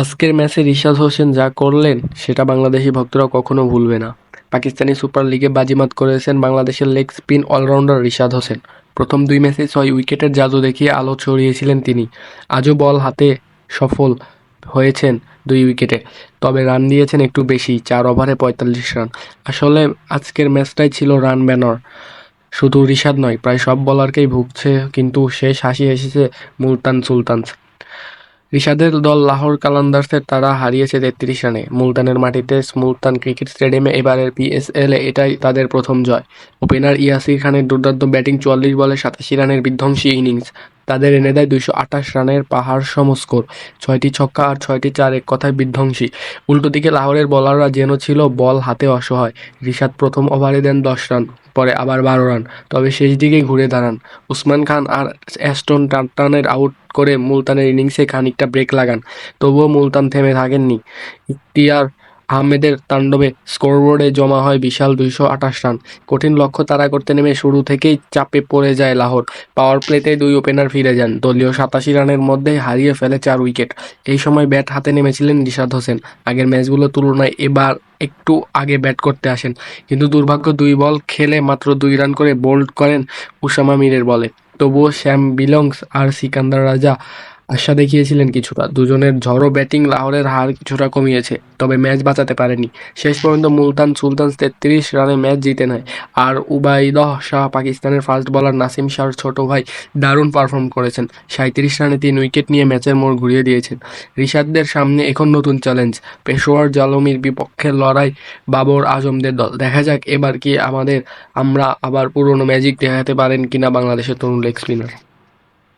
আজকের ম্যাচে রিশাদ হোসেন যা করলেন, সেটা বাংলাদেশি ভক্তরা কখনো ভুলবে না। পাকিস্তানি সুপার লিগে বাজিমাত করেছেন বাংলাদেশের leg spin allrounder Rishad Hossain. প্রথম দুই ম্যাচে ছয় উইকেটের জাদু দেখিয়ে আলো ছড়িয়েছিলেন তিনি। আজও বল হাতে সফল হয়েছেন দুই উইকেটে, তবে রান দিয়েছেন একটু বেশি, চার ওভারে পঁয়তাল্লিশ রান। আসলে আজকের ম্যাচটাই ছিল রান ব্যানর। শুধু রিশাদ নয়, প্রায় সব বলারকেই ভুগছে, কিন্তু শেষ হাসি এসেছে মুলতান সুলতানস। রিশাদের দল লাহোর কালান্দার্সের তারা হারিয়েছে তেত্রিশ রানে। মুলতানের মাটিতে মুলতান ক্রিকেট স্টেডিয়ামে এবারের পিএসএলে এটাই তাদের প্রথম জয়। ওপেনার ইয়াসির খানের দুর্দান্ত ব্যাটিং চুয়াল্লিশ বলে সাতাশি রানের বিধ্বংসী ইনিংস। তাদের এনে দেয় দুইশো আঠাশ রানের পাহাড় সম স্কোর ছয়টি ছক্কা আর ছয়টি চার এক কথায় বিধ্বংসী। উল্টো দিকে লাহোরের বলাররা যেন ছিল বল হাতে অসহায়। রিশাদ প্রথম ওভারে দেন দশ রান, পরে আবার বারো রান। তবে শেষ দিকে ঘুরে দাঁড়ান। উসমান খান আর অ্যাস্টন টার্টানের আউট করে মুলতানের ইনিংসে খানিকটা ব্রেক লাগান। তবুও মুলতান থেমে থাকেননি। ইখতিয়ার আহমেদের তাণ্ডবে স্কোরবোর্ডে জমা হয় বিশাল দুইশো আঠাশ রান। কঠিন লক্ষ্য তাড়া করতে নেমে শুরু থেকেই চাপে পড়ে যায় লাহোর। পাওয়ার প্লেতে দুই ওপেনার ফিরে যান। দলীয় সাতাশি রানের মধ্যেই হারিয়ে ফেলে চার উইকেট। এই সময় ব্যাট হাতে নেমেছিলেন রিশাদ হোসেন। আগের ম্যাচগুলোর তুলনায় এবার একটু আগে ব্যাট করতে আসেন। কিন্তু দুর্ভাগ্য দুই বল খেলে মাত্র দুই রান করে বোল্ড করেন উসামা মিরের বলে। তবুও শ্যাম বিলংস আর সিকান্দার রাজা আশা দেখিয়েছিলেন কিছুটা। দুজনের ঝড়ো ব্যাটিং লাহোরের হার কিছুটা কমিয়েছে, তবে ম্যাচ বাঁচাতে পারেনি। শেষ পর্যন্ত মুলতান সুলতান তেত্রিশ রানে ম্যাচ জিতে নেয়, আর উবাইদহ শাহ পাকিস্তানের ফাস্ট বলার নাসিম শাহর ছোট ভাই দারুণ পারফর্ম করেছেন। সাঁত্রিশ রানে তিন উইকেট নিয়ে ম্যাচের মোড় ঘুরিয়ে দিয়েছেন। রিশাদদের সামনে এখন নতুন চ্যালেঞ্জ, পেশোয়ার জালমির বিপক্ষে লড়াই বাবর আজমদের দল। দেখা যাক এবার কি আমাদের, আমরা আবার পুরনো ম্যাজিক দেখাতে পারেন কিনা বাংলাদেশের তরুণ লেগ স্পিনার।